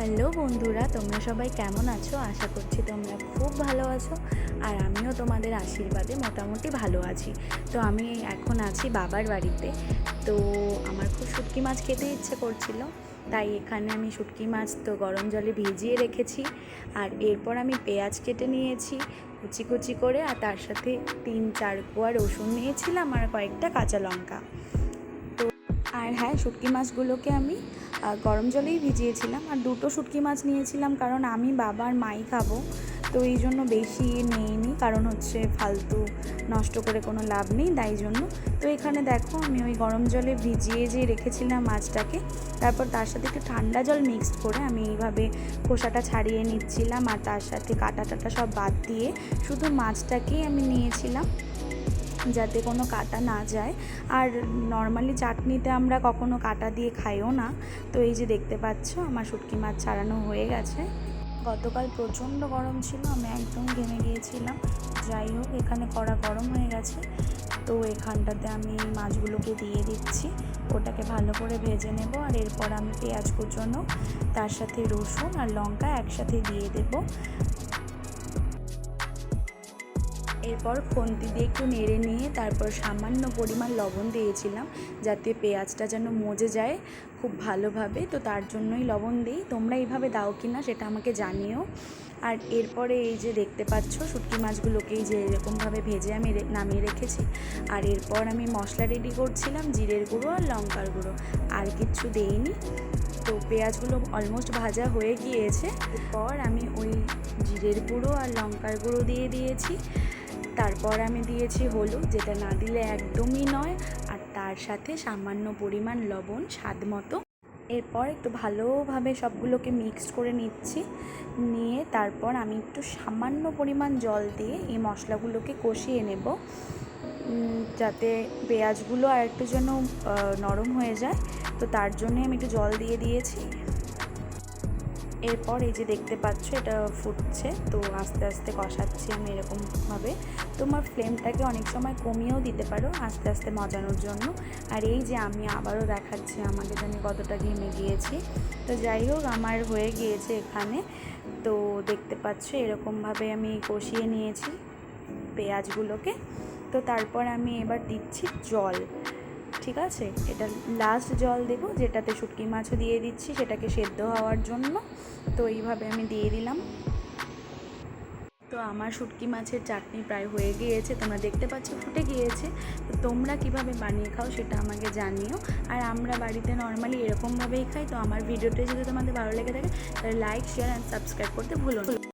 Hello বন্ধুরা, তোমরা সবাই কেমন আছো? আশা করছি তোমরা খুব ভালো আছো আর আমিও তোমাদের আশীর্বাদে মোটামুটি ভালো আছি। তো আমি এখন আছি বাবার বাড়িতে। তো আমার খুব শুটকি মাছ খেতে ইচ্ছে করছিল, তাই এখানে আমি শুটকি মাছ তো গরম জলে ভিজিয়ে রেখেছি আর এরপর আমি পেঁয়াজ কেটে নিয়েছি কুচি কুচি করে আর তার সাথে তিন চার কোয়া রসুন নিয়েছিলাম আর কয়েকটা কাঁচা লঙ্কা। তো আর হ্যাঁ শুটকি মাছগুলোকে আমি গরম জলেই ভিজিয়েছিলাম আর দুটো শুটকি মাছ নিয়েছিলাম কারণ আমি বাবার মাই খাব। তো এই জন্য বেশি নেইনি, কারণ হচ্ছে ফালতু নষ্ট করে কোনো লাভ নেই তাই জন্য। তো এখানে দেখো আমি ওই গরম জলে ভিজিয়ে যে রেখেছিলাম মাছটাকে, তারপর তার সাথে একটু ঠান্ডা জল মিক্সড করে আমি এইভাবে খোসাটা ছাড়িয়ে নিচ্ছিলাম আর তার সাথে কাটা টাটা সব বাদ দিয়ে শুধু মাছটাকেই আমি নিয়েছিলাম। যাতে কোনো কাটা না যায়। আর নর্মালি চাটনিতে আমরা কখনো কাটা দিয়ে খাইও না। তো এই যে দেখতে পাচ্ছ, আমার শুটকি মাছ ছাড়ানো হয়ে গেছে। গতকাল প্রচণ্ড গরম ছিল, আমি একদম ঘেমে গিয়েছিলাম। যাই হোক, এখানে কড়া গরম হয়ে গেছে। তো এখানটাতে আমি মাছগুলোকে দিয়ে দিচ্ছি। ওটাকে ভালো করে ভেজে নেব আর এরপর আমি পেঁয়াজ কুচোনো, তার সাথে রসুন আর লঙ্কা একসাথে দিয়ে দেবো। এরপর খুন্তি দিয়ে একটু নেড়ে নিয়ে তারপর সামান্য পরিমাণ লবণ দিয়েছিলাম যাতে পেঁয়াজটা যেন মজে যায় খুব ভালোভাবে। তো তার জন্যই লবণ দিই। তোমরা এইভাবে দাও কি না সেটা আমাকে জানিও। আর এরপরে এই যে দেখতে পাচ্ছ শুটকি মাছগুলোকেই যে এরকমভাবে ভেজে আমি নামিয়ে রেখেছি। আর এরপর আমি মশলা রেডি করছিলাম, জিরের গুঁড়ো আর লঙ্কার গুঁড়ো। আর কিচ্ছু দেইনি। তো পেঁয়াজগুলো অলমোস্ট ভাজা হয়ে গিয়েছে। এরপর আমি ওই জিরের গুঁড়ো আর লঙ্কার গুঁড়ো দিয়ে দিয়েছি। তারপর আমি দিয়েছি হলুদ, যেটা না দিলে একদমই নয়। আর তার সাথে সামান্য পরিমাণ লবণ, স্বাদ মতো। এরপর একটু ভালোভাবে সবগুলোকে মিক্সড করে নিচ্ছি। নিয়ে তারপর আমি একটু সামান্য পরিমাণ জল দিয়ে এই মশলাগুলোকে কষিয়ে নেব। যাতে পেঁয়াজগুলো আর একটু যেন নরম হয়ে যায়। তো তার জন্যে আমি একটু জল দিয়ে দিয়েছি। এরপর এই যে দেখতে পাচ্ছ, এটা ফুটছে, তো আস্তে আস্তে কষাচ্ছি আমি এরকমভাবে। তোমার ফ্লেমটাকে অনেক সময় কমিয়েও দিতে পারো, আস্তে আস্তে মজানোর জন্য। আর এই যে আমি আবারও দেখাচ্ছি, আমাকে জানি কতটা ঘেমে গিয়েছি। তো যাই হোক, আমার হয়ে গিয়েছে এখানে। তো দেখতে পাচ্ছ, এরকমভাবে আমি কষিয়ে নিয়েছি পেঁয়াজগুলোকে। তো তারপর আমি এবার দিচ্ছি জল। ঠিক আছে? এটা লাস্ট জল দেবো, যেটাতে শুটকি মাছও দিয়ে দিচ্ছি, সেটাকে সেদ্ধ হওয়ার জন্য। তো এইভাবে আমি দিয়ে দিলাম। তো আমার শুটকি মাছের চাটনি প্রায় হয়ে গিয়েছে, তোমরা দেখতে পাচ্ছ ফুটে গিয়েছে। তো তোমরা কীভাবে বানিয়ে খাও সেটা আমাকে জানিও। আর আমরা বাড়িতে নর্মালি এরকমভাবেই খাই, তো আমার ভিডিওটা যদি তোমাদের ভালো লেগে থাকে, তাহলে লাইক শেয়ার অ্যান্ড সাবস্ক্রাইব করতে ভুলো